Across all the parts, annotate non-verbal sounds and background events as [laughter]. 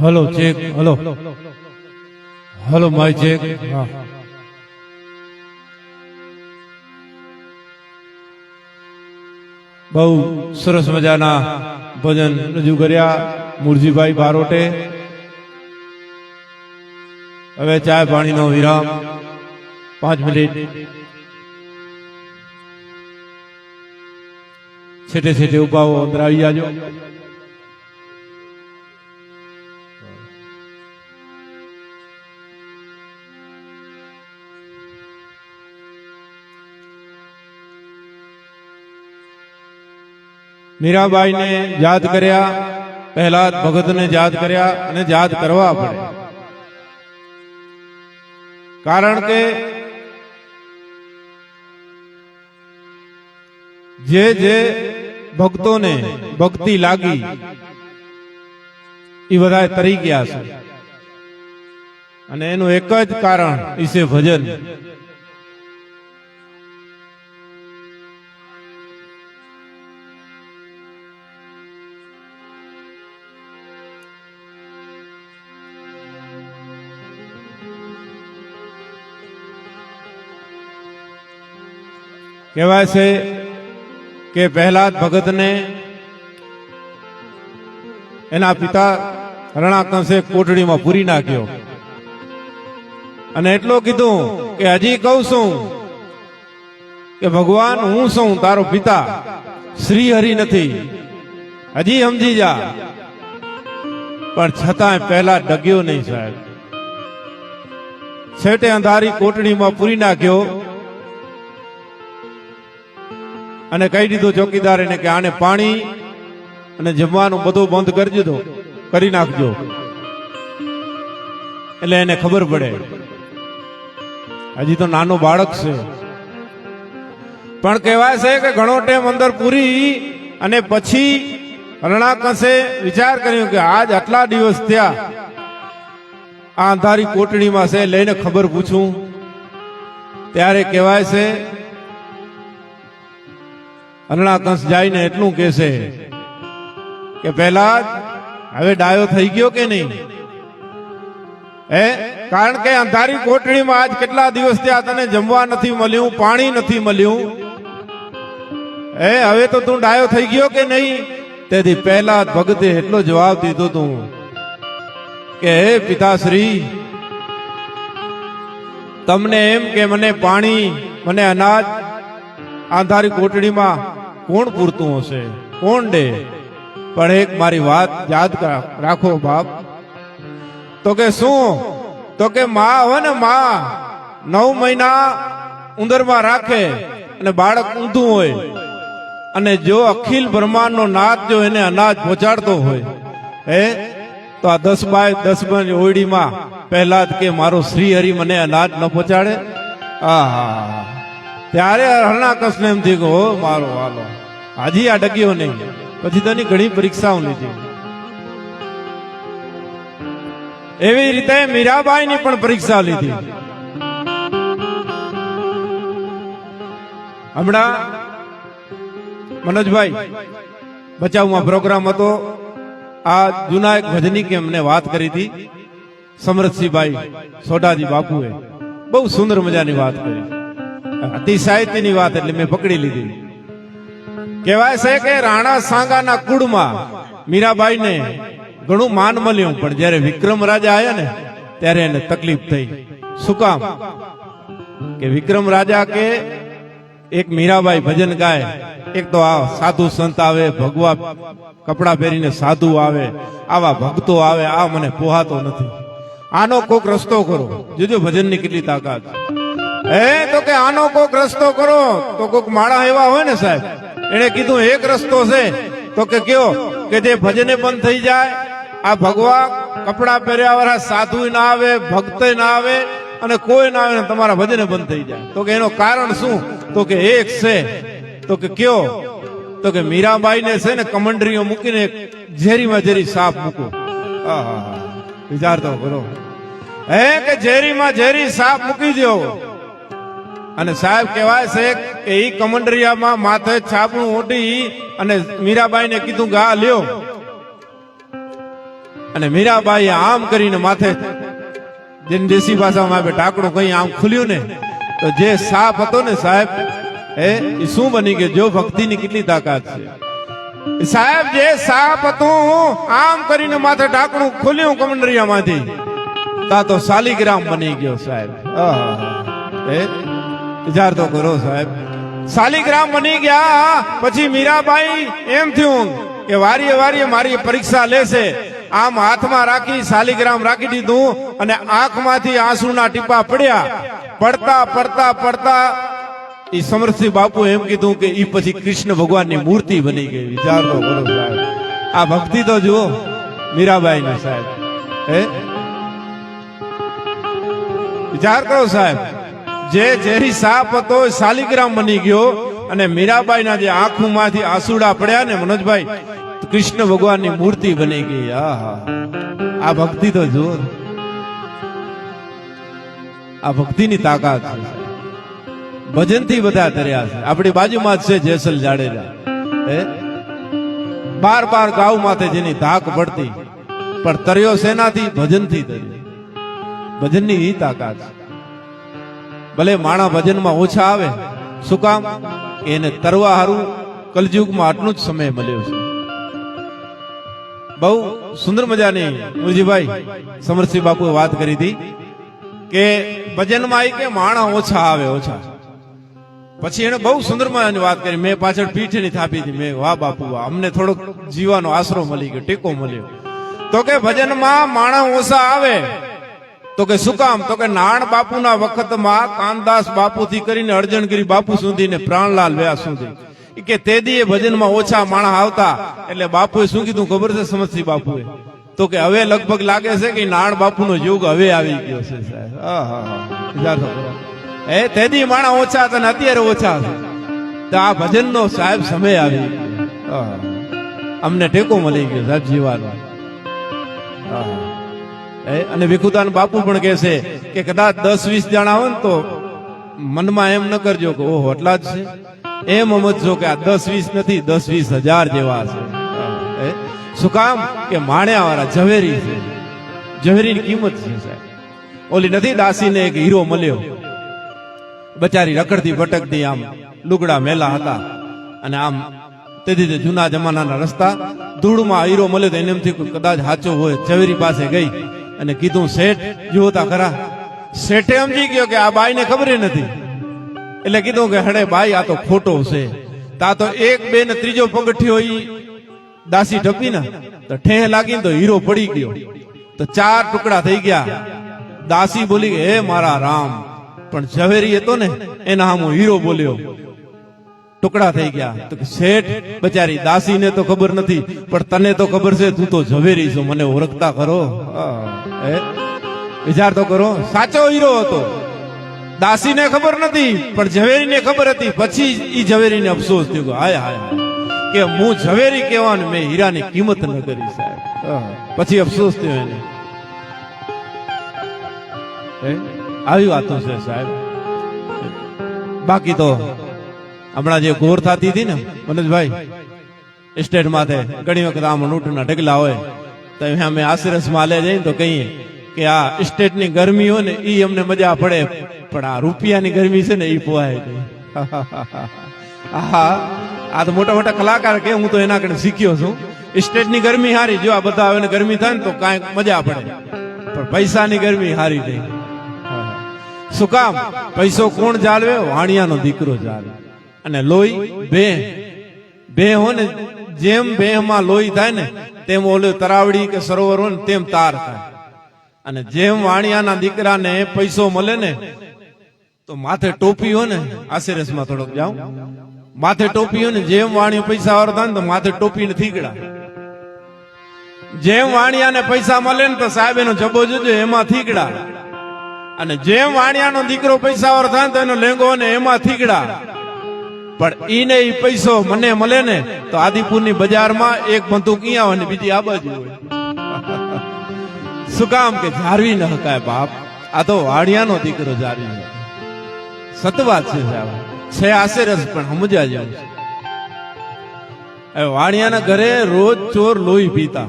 Hello check hello. Hello. My check હા. બહુ સરસ મજાના ભજન રજૂ કર્યા મુરજીભાઈ બારોટે. હવે ચા પાણીનો વિરામ. પાંચ મિનિટ. છેટે છેટે ઉભાવો અંદર આવી જાજો. મીરાબાઈને યાદ કર્યા પહેલા ભગતને યાદ કર્યા અને યાદ કરવા પડે. કારણ કે જે જે ભક્તોને ભક્તિ લાગી એ બધા તરી ગયા છે. અને એનું એક જ કારણ ઈસે ભજન. કહેવાય છે કે પહેલા ભગતને એના પિતા રણાકંસે કોટડીમાં પૂરી નાખ્યો. અને એટલો કીધું કે હજી કહું છું કે ભગવાન હું છું, તારો પિતા. શ્રી હરિ નથી. હજી સમજી જા. પણ છતાંય પહેલા ડગ્યો નહીં સાહેબ. છેટે અંધારી કોટડીમાં પૂરી નાખ્યો. અને કહી દીધું ચોકીદાર એને કે આને પાણી અને જમવાનું બધું બંધ કરી દીધો. કરી નાખજો. એટલે એને ખબર પડે. હજી તો નાનો બાળક છે. પણ કહેવાય છે કે ઘણો ટાઈમ અંદર પૂરી અને પછી રણાકંસે વિચાર કર્યો કે આજ આટલા દિવસ થયા. આ અંધારી કોટડીમાં છે, લઈને ખબર પૂછું. ત્યારે કહેવાય છે અરણાકંસ જાઈને એટલું કહેશે કે પહેલા હવે ડાયો થઈ ગયો કે નહીં? હે? કારણ કે અંધારી કોટડીમાં આજ કેટલા દિવસ આ તને જમવા નથી મળ્યું, પાણી નથી મળ્યું? હે, હવે તો તું ડાયો થઈ ગયો કે નહીં? તેથી પહેલા ભગતે એટલો જવાબ દીધો તું કે, હે પિતાશ્રી, તમને એમ કે મને પાણી, મને અનાજ આંધારી કોટડીમાં કોણ પૂરતું હશે? કોણ ડે? પણ એક મારી વાત યાદ રાખો બાપ. તો કે શું? તો કે માં હોય ને માં, નવ મહિના ઉંદરમાં રાખે અને બાળક ઊંધું હોય. અને જો અખિલ બ્રહ્માંડનો નાથ જો એને અનાજ પહોંચાડતો હોય, હે? તો આ દસ બાય દસ બાય ઓયડીમાં પહેલા જ કે મારો શ્રી હરિ મને અનાજ ન પહોંચાડે? આહા. ત્યારે હરણાકસ ને એમ થયું કે, હો મારો હાલો હાજી આ ડગ્યો નહીં. પછી તેની ઘણી પરીક્ષાઓ લીધી. એવી રીતે મીરાબાઈ ની પણ પરીક્ષા લીધી. હમણાં મનોજભાઈ, બચાવમાં પ્રોગ્રામ હતો. આ જૂના એક ભજની કે અમને વાત કરી હતી, સમરથસિંહભાઈ સોઢાજી બાપુએ. બહુ સુંદર મજાની વાત કરી. અતિ સાહિત્યની વાત એટલે મેં પકડી લીધી. કહેવાય છે કે રાણા સાંગાના કુળમાં મીરાબાઈને ઘણું માન મળ્યું, પણ જ્યારે વિક્રમ રાજા આવ્યા ને, ત્યારે એને તકલીફ થઈ. શું કે વિક્રમ રાજા કે એક મીરાબાઈ ભજન ગાય, એક તો આ સાધુ સંત આવે, ભગવા કપડા પહેરીને સાધુ આવે, આવા ભક્તો આવે, આ મને પોહાતો નથી. આનો કોક રસ્તો કરો જોજો ભજનની કેટલી તાકાત. એ તો કે આનો કોક રસ્તો કરો. તો કોક માળા એવા હોય ને સાહેબ એને કીધું, એક રસ્તો છે. તો કે કયો? કે જે ભજને બંધ થઈ જાય, આ ભગવા કપડા પહેર્યા વાળા સાધુ ના આવે ભક્ત ના આવે, અને કોઈ ના આવે તમારા ભજને બંધ થઈ જાય. તો કે એનો કારણ શું? તો કે એક છે. તો કે કયો? તો કે મીરાબાઈ ને છે ને કમંડરીઓ મૂકીને ઝેરીમાં ઝેરી સાપ મૂકો. વિચારતો કરો હે, કે ઝેરીમાં ઝેરી સાપ મૂકી દો અને સાહેબ કહેવાય છે કે એ કમંડરિયામાં માથે છાપણું ઓઢી અને મીરાબાઈને કીધું કે આ લ્યો. અને મીરાબાઈ આમ કરીને માથે જેને દેશી ભાષામાં આપણે ટાકડું કઈ આમ ખુલ્યું ને તો જે સાપ હતો ને સાહેબ એ શું બની ગયો? જો ભક્તિની કેટલી તાકાત છે. સાહેબ જે સાપ હતું આમ કરીને માથે ઢાંકણું ખુલ્યું કમંડરિયામાંથી તા તો શાલિગ્રામ બની ગયો સાહેબ. આહા. એ વિચાર તો કરો સાહેબ. શાલિગ્રામ બની ગયા, પછી મીરાબાઈ એમ થયું કે વારીએ વારીએ મારી પરીક્ષા લેશે. આમ હાથમાં રાખી શાલિગ્રામ રાખી દીધું અને આંખમાંથી આંસુના ટીપા પડ્યા. પડતા પડતા પડતા એ સમરસિંહ બાપુ એમ કીધું કે એ પછી કૃષ્ણ ભગવાનની મૂર્તિ બની ગઈ. વિચાર તો કરો સાહેબ. આ ભક્તિ તો જુઓ મીરાબાઈ ને સાહેબ. હે? વિચાર કરો સાહેબ. જે ઝેરી સાપ હતો શાલિગ્રામ બની ગયો અને મીરાબાઈના જે આંખોમાંથી આસુડા પડ્યા ને મનોજભાઈ કૃષ્ણ ભગવાનની મૂર્તિ બની ગઈ. આહા. આ ભક્તિ તો જુઓ. આ ભક્તિની તાકાત. છે ભજનથી બધા તર્યા છે. આપણી બાજુમાં છે જેસલ જાડેજા. હે? બાર બાર ગાઉ માથે જેની ધાક પડતી. પણ તર્યો સેનાથી ભજનથી તર્યો. ભજનની ઈ તાકાત. ભલે માણા ભજનમાં ઓછા આવે, શું કામ? એને તરવા હારું કલયુગમાં આટલું જ સમય મળ્યો છે. બહુ સુંદર મજાની મુરજીભાઈ, સમરસિંહ બાપુએ વાત કરી હતી કે ભજનમાં આવી કે માણા ઓછા આવે, ઓછા. પછી એને બહુ સુંદર મજાની વાત કરી, મેં પાછળ પીઠની થાપી હતી, મેં વાહ બાપુ વાહ, અમને થોડોક જીવાનો આશરો મળી ગયો, ટેકો મળ્યો. તો કે ભજનમાં માણા ઓછા આવે તો કે શું કામ? તો કે નાણ બાપુના વખતમાં કાનદાસ બાપુથી કરીને અર્જણગીરી બાપુ સુધી ને પ્રાણલાલ વ્યાસ સુધી. કે તેદી એ ભજનમાં ઓછા માણસ આવતા. એટલે બાપુએ શું કીધું? ખબર છે સમજથી બાપુએ? તો કે હવે લગભગ લાગે છે કે નાણ બાપુનો યુગ હવે આવી ગયો છે સાહેબ. તો એ તેદી માણા ઓછા હતા ને અત્યારે ઓછા છે. તો આ ભજનનો સાહેબ સમય આવી ગયો. અમને ટેકો મળી ગયો સાહેબ જીવાનો. અને ભીખુદાન બાપુ પણ કહે છે કે કદાચ દસ, વીસ જણા હોય ને તો મનમાં એમ ન કરજો કે ઓહો એટલા જ છે. એમ સમજજો કે આ દસ, વીસ નથી, દસ, વીસ હજાર જેવા છે. શું કામ? કે માણ્યા વાળા ઝવેરી છે. ઝવેરીની કિંમત છે? સાહેબ ઓલી નથી દાસીને એક હીરો મળ્યો. બચારી રખડતી, ભટકતી આમ લુગડા મેલા હતા. અને આમ તેથી તે જૂના જમાનાના રસ્તા ધૂળમાં હીરો મળ્યો તો એને એમથી કદાચ સાચો હોય, ઝવેરી પાસે ગઈ. અને કીધું, શેઠ, જુઓ તા ખરા, શેઠે સમજી ગયો કે આ બાઈને ખબર નથી. એટલે કીધું કે, હડે બાઈ, આ તો ખોટો છે. તા તો એક, બે ને ત્રીજો પગથિયો ઈ દાસી ઢપી ને, તો ઠેહ લાગી તો હીરો પડી ગયો. તો ચાર ટુકડા થઈ ગયા. દાસી બોલી હે મારા રામ. પણ ઝવેરી હતો ને એના હું હીરો બોલ્યો. ટુકડા થઈ ગયા. શેઠ, બચારી, દાસીને તો ખબર નથી, પણ તને તો ખબર છે, તું તો ઝવેરી છો, મને ઓળખતા કરો વિચાર તો કરો. સાચો હીરો હતો. દાસીને ખબર નથી, પણ ઝવેરીને ખબર હતી. પછી ઈ ઝવેરીને અફસોસ થયો હાય હાય. કે હું ઝવેરી કહેવાનું મેં હીરાની કિંમત ન કરી, સાહેબ. પછી અફસોસ થયો એને? આવી વાતો છે, સાહેબ. બાકી તો હમણાં જે ગોર થતી હતી ને, મનોજભાઈ સ્ટેટ માથે ઘણી વખત આમ નૂટના ઢગલા હોય, તો અમે આશીરસ માલે જઈએ તો કહીએ કે આ સ્ટેટની ગરમી હોય ને એ અમને મજા પડે, પણ આ રૂપિયાની ગરમી છે ને એ પોવાય નહીં. [laughs] આ તો મોટા મોટા કલાકાર કે, હું તો એના કಡೆ શીખ્યો છું. સ્ટેટની ગરમી હારી, જો આ બધા આવે ને ગરમી થાય ને, તો કાંઈક મજા પડે. પણ પૈસાની ગરમી હારી થઈ શું કામ? પૈસો કોણ જાળવે? વાણિયાનો દીકરો જાળવે. અને લોહી બે બે હો ને, જેમ બેહમાં લોહી થાય ને, તેમ ઓલું તરાવડી કે સરોવર હોય ને, તેમ તાર થાય. અને જેમ વાણિયાના દીકરાને પૈસો મળે ને, તો માથે ટોપી હોય ને, આશીર્વાદમાં થોડોક જાઉં માથે ટોપી હોય ને, જેમ વાણિયો પૈસા વાળો થાય ને, તો માથે ટોપી ને થીગડા. જેમ વાણિયાને પૈસા મળે ને, તો સાહેબ એનો જબો જોજો, એમાં થીગડા. અને જેમ વાણિયાનો દીકરો પૈસા વાળો થાય તો એનો લેંગો ને, એમાં થીગડા. પણ ઈને ઈ પૈસો મને મળે ને, તો આદિપુરની બજારમાં એક બંદૂક અહીંયા હોય ને બીજી આ બાજુ શું કામ કે જાળવી ન હકાય બાપ? આ તો વાડિયાનો દીકરો જાળવી સતવા છે સાહેબ. છે આશેરસ પણ સમજ્યા જેવું છે વાણિયાના ઘરે રોજ ચોર લોહી પીતા.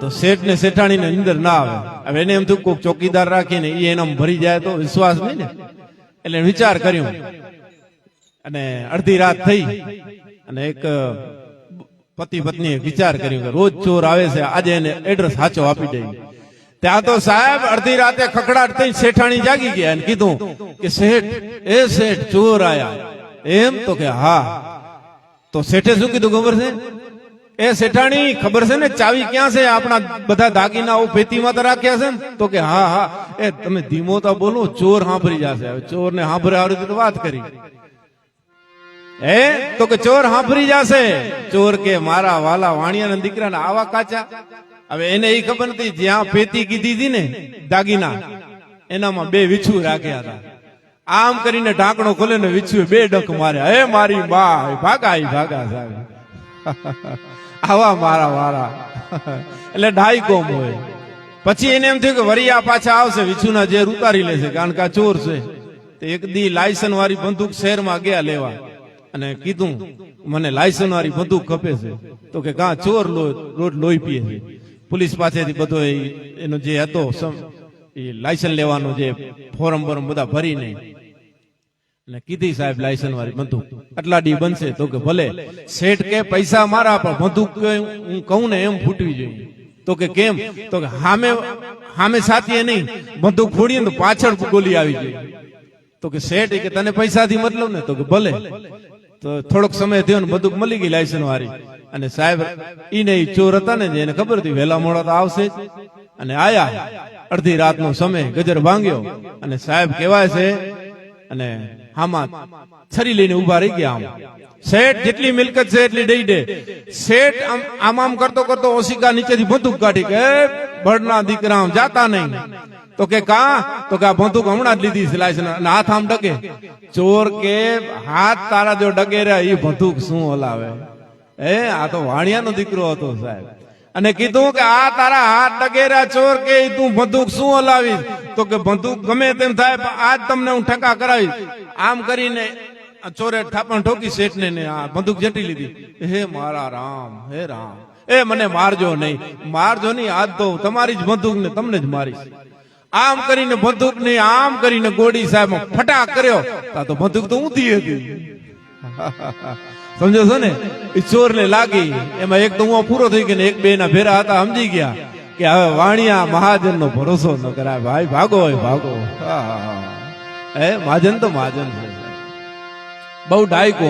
તો શેઠ ને શેઠાણી ને અંદર ના આવે. હવે એને એમ થયું કોઈક ચોકીદાર રાખીને એ એનામ ભરી જાય તો વિશ્વાસ નહીં ને? એટલે વિચાર કર્યો. અને અડધી રાત થઈ. અને એક પતિ પત્ની વિચાર કર્યો કે રોજ ચોર આવે છે, આજે એને એડ્રેસ સાચો આપી દઈ ત્યાં તો સાહેબ અડધી રાતે ખખડાટ થઈ શેઠાણી જાગી ગયા અને કીધું કે શેઠ, એ શેઠ ચોર આયા. એમ તો કે હા. તો શેઠે શું કીધું ખબર છે? એ શેઠાણી ખબર છે ને ચાવી ક્યાં છે? આપણા બધા દાગીનાઓ પેટીમાં તો રાખ્યા છે ને. તો કે હા હા. એ તમે ધીમો તો બોલો, ચોર સાંભળી જશે. ચોર ને સાંભળે આવડી તો વાત કરી. હે? તો કે ચોર હાંફરી જશે. ચોર કે મારા વાલા વાણિયાના દીકરાના આવા કાચા. હવે એને એ ખબર નથી જ્યાં પેતી કીધી હતી ને, દાગીના, એનામાં બે વિછુ રાખ્યા હતા. આમ કરીને ઢાંકણો ખોલે ને વિછુ બે ડક મારે હે મારી બા ભાગા ભાગા સાહેબ. આવા મારા વારા એટલે ઢાઈ કોમ હોય. પછી એને એમ થયું કે વરિયા પાછા આવશે, વિછુના જેર ઉતારી લેશે, કારણ કે આ ચોર છે. એક દી લાયસન વાળી બંદૂક શહેરમાં ગયા લેવા. અને કીધું, મને લાયસન વાળી બંદૂક ખપે છે. તો કે કા ચોર રોજ લોહી પીએ છે. પોલીસ પાસેથી બધો એનો જે હતો એ લાયસન્સ લેવાનો જે ફોરમ બોરમ બધા ભરીને. અને કીધી સાહેબ લાયસન્સ વાળી બંદૂક આટલા ડી બનશે. તો કે, ભલે, શેઠ કે, પૈસા મારા, પણ બંદૂક હું કહું ને એમ ફૂટવી જોઈએ. તો કે, કેમ? તો કે, હામે હામે સાથીએ નહીં, બંદૂક ફોડીએ તો પાછળ ગોલી આવી જોઈએ તો કે, શેઠ કે, તને પૈસાથી મતલબ ને? તો કે, ભલે. તો થોડોક સમય થયો ને બધું મળી ગઈ લાયસન વાળી. અને સાહેબ ઈ ને ચોર હતા ને એને ખબર હતી, વહેલા મોડા તો આવશે અને આયા, અડધી રાતનો સમય, ગજર ભાંગ્યો. અને સાહેબ કહેવાય છે, અને હામાં છરી લઈને ઊભા રહી ગયા આમ. શેઠ જેટલી મિલકત છે એટલી દઈ દે. શેઠ આમ આમ કરતો કરતો ઓશિકા નીચેથી બંદૂક કાઢી કે ભડના દીકરા જાતા નહીં. તો કે કા? તો કે આ બંદૂક હમણાં જ લીધી છે અને હાથ આમ ડગે. ચોર કે હાથ તારા જો ડગે રહ્યા એ બંદૂક શું હલાવે? એ આ તો વાણિયાનો દીકરો હતો સાહેબ. અને કીધું કે આ તારા હાથ ડગેરા ચોર કે તું બંદૂક શું હલાવીશ? તો કે બંદૂક ગમે તેમ થાય આજ તમને હું ઠંકા કરાવીશ. આમ કરીને ચોરે થાપણ ઠોકી શેઠ ને આ બંદૂક જટી લીધી. હે મારા રામ, હે રામ. એ મને મારજો નહીં. મારજો નહીં, આજ તો તમારી જ બંદૂક ને તમને જ મારીશ. આમ કરીને બંદૂક ને આમ કરીને ગોડી સાહેબ ફટાક કર્યો. તા બંદૂક તો ઊંધી હતી. સમજો છો ને? એ ચોર ને લાગી. એમાં એક તો હું પૂરો થઈ ગયો ને એક બે ના ભેરા હતા, સમજી ગયા કે હવે વાણિયા મહાજન નો ભરોસો ન કરાય. ભાઈ, ભાગો ભાગો. એ મહાજન તો મહાજન છે. બહુ ડાયકો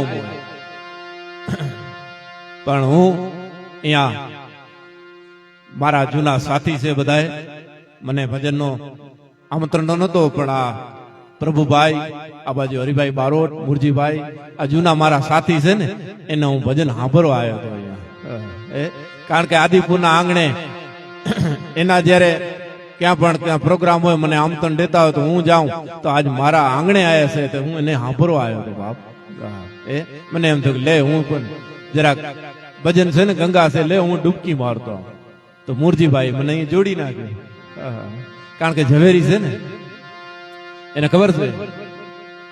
પણ હું અહીંયા મારા જૂના સાથી છે બધાએ મને ભજનનો આમંત્રણ નહોતો, પણ આ પ્રભુભાઈ, આ બાજુ હરિભાઈ બારોટ મુરજીભાઈ આ જૂના મારા સાથી છે ને, એને હું ભજન સાંભળવા આવ્યો હતો અહીંયા. કારણ કે આદિપુરના આંગણે એના જ્યારે ક્યાં પણ ત્યાં પ્રોગ્રામ હોય, મને આમંત્રણ દેતા હોય તો હું જાઉં, તો આજ મારા આંગણે આવ્યા છે તો હું એને સાંભળવા આવ્યો હતો, બાપ. એ મને એમ થયું લે, હું પણ જરાક ભજન છે ને, ગંગા છે, લે, હું ડૂબકી મારતો તો મુરજીભાઈ મને અહીં જોડી નાખ્યો. કારણ કે ઝવેરી છે ને, એને ખબર છે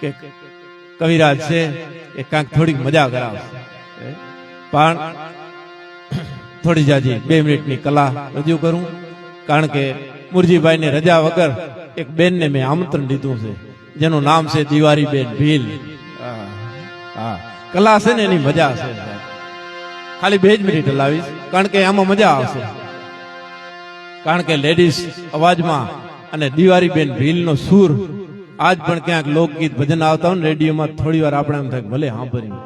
કે કવિરાજ છે એ કાંઈક થોડીક મજા કરાવશે. પણ થોડી જાજી બે મિનિટની કલા રજૂ કરું, કારણ કે મુરજીભાઈ ને રજા વગર એક બેન ને મેં આમંત્રણ લીધું છે, જેનું નામ છે દિવારી બેન ભીલ હા. કલા છે ને એની મજા છે. ખાલી બે જ મિનિટ લાવીશ કારણ કે આમાં મજા આવશે. કારણ કે લેડીઝ અવાજમાં અને દિવારી બેન ભીલનો સૂર, આજ પણ ક્યાંક લોકગીત ભજન આવતા હોય ને રેડિયોમાં થોડી વાર આપણે એમ થાય ભલે સાંભળ્યું.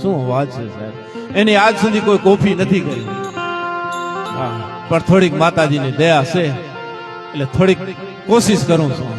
શું અવાજ છે સાહેબ? એની આજ સુધી કોઈ કોફી નથી કરી પણ થોડીક માતાજીની દયા છે. એટલે થોડીક કોશિશ કરું છું.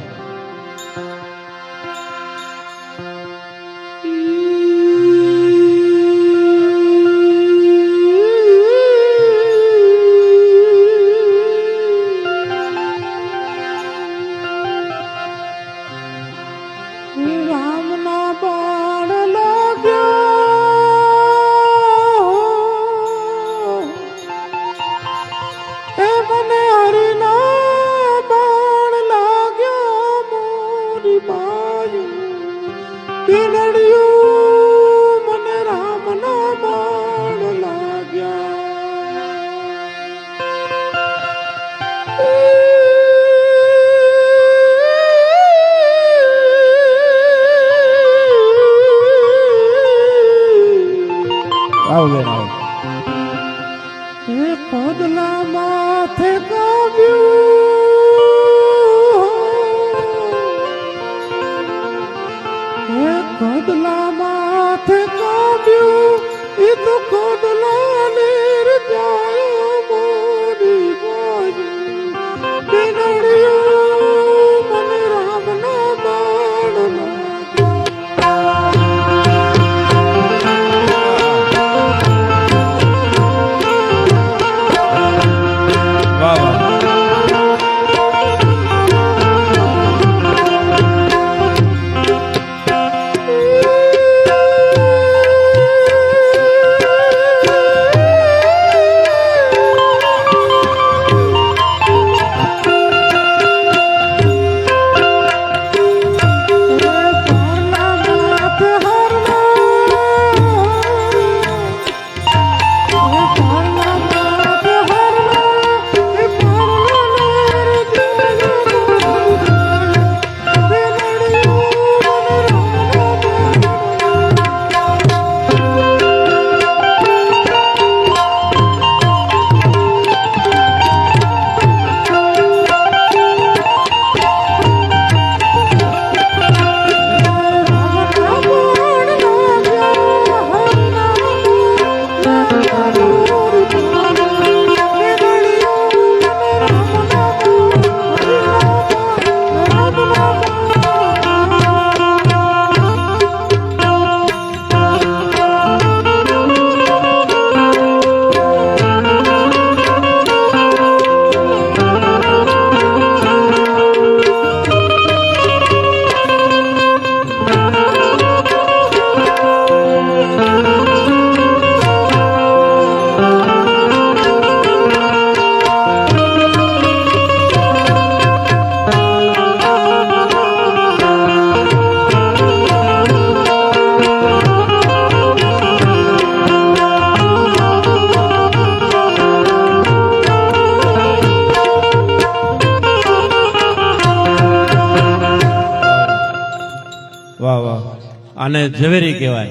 ઝવેરી કહેવાય.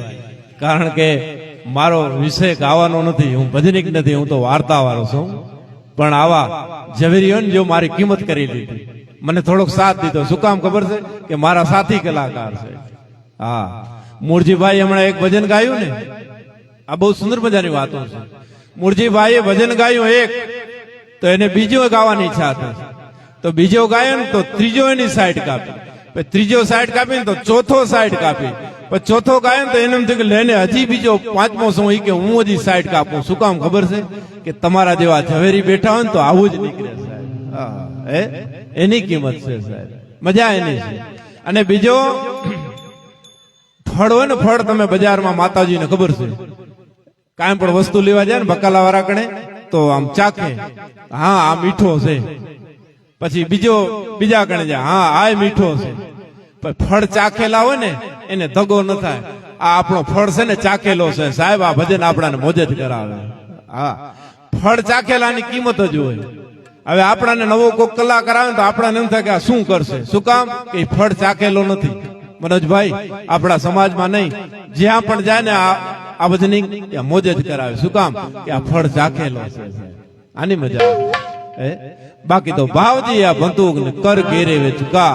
કારણ કે મારો વિષય ગાવાનો નથી, હું ભજનિક નથી, હું તો વાર્તા વાળો છું. પણ આવા ઝવેરીઓ જો મારી કિંમત કરી લીધી, મને થોડોક સાથ દીધો. શું કામ ખબર છે? કે મારા સાથી કલાકાર છે. હા. મુરજીભાઈ હમણાં એક ભજન ગાયું ને? આ બહુ સુંદર મજાની વાતો છે. મૂળજીભાઈએ ભજન ગાયું એક, તો એને બીજો ગાવાની ઈચ્છા હતી. તો બીજો ગાયો ને તો ત્રીજો એની સાઈડ કાપી. ત્રીજો સાઈડ કાપી ને તો ચોથો સાઈડ કાપી. પછી ચોથો ગાયન તો એમ થયું કે લઈને હજી બીજો પાંચમો ઈ કે હું હજી સાઈડ કાપું. શું કામ ખબર છે? કે તમારા જેવા ઝવેરી બેઠા હોય ને તો આવું જ નીકળે સાહેબ. એની કિંમત છે સાહેબ. મજા એની છે. અને બીજો, ફળ હોય ને ફળ તમે બજારમાં માતાજીને ખબર છે. કાંઈ પણ વસ્તુ લેવા જાય ને બકાલા વાળા કણે, તો આમ ચાખે. હા, આ મીઠો છે. પછી બીજો, બીજા કણે જાય. હા, આ મીઠો છે. પણ ફળ ચાખેલા હોય ને, એને ધગો ન થાય. આ આપણો ફળ છે ને, ચાખેલો છે. સાહેબ, આ ભજન આપણાને મોજે જ કરાવે. હા. ફળ ચાખેલાની કિંમત જ હોય. હવે આપણાને નવો કોક કલાકાર આવે તો આપણાને એમ થાય કે આ શું કરશે? શું કામ? કે ફળ ચાખેલો નથી. મનોજભાઈ, આપણા સમાજમાં નહીં. જ્યાં પણ જાય ને આ ભજની મોજ જ કરાવે. શું કામ? કે આ ફળ ચાખેલો છે. આની મજા બાકી તો ભાવજી આ બંદૂક ને કર ઘેરે વે ચુકા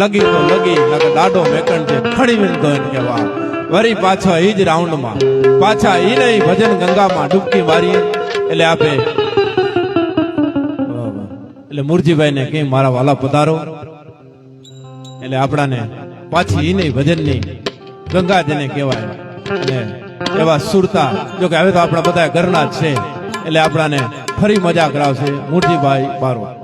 લગી તો લગી લગ દાડો મેકણ છે, ખડી વિન તો કહેવા વરી પાછા ઈ જ રાઉન્ડમાં. પાછા ઈ નહીં ભજન ગંગામાં ડૂબકી મારી એટલે આપે. એટલે મુરજીભાઈ ને કે મારા વાલા પધારો. એટલે આપણાને પાછી ઈ નહીં ભજન નહીં ગંગા જેને કહેવાય. એવા સુરતા જો કે હવે તો આપણા બધા ઘરના જ છે. એટલે આપણાને ફરી મજા કરાવશે મુરજીભાઈ બારો.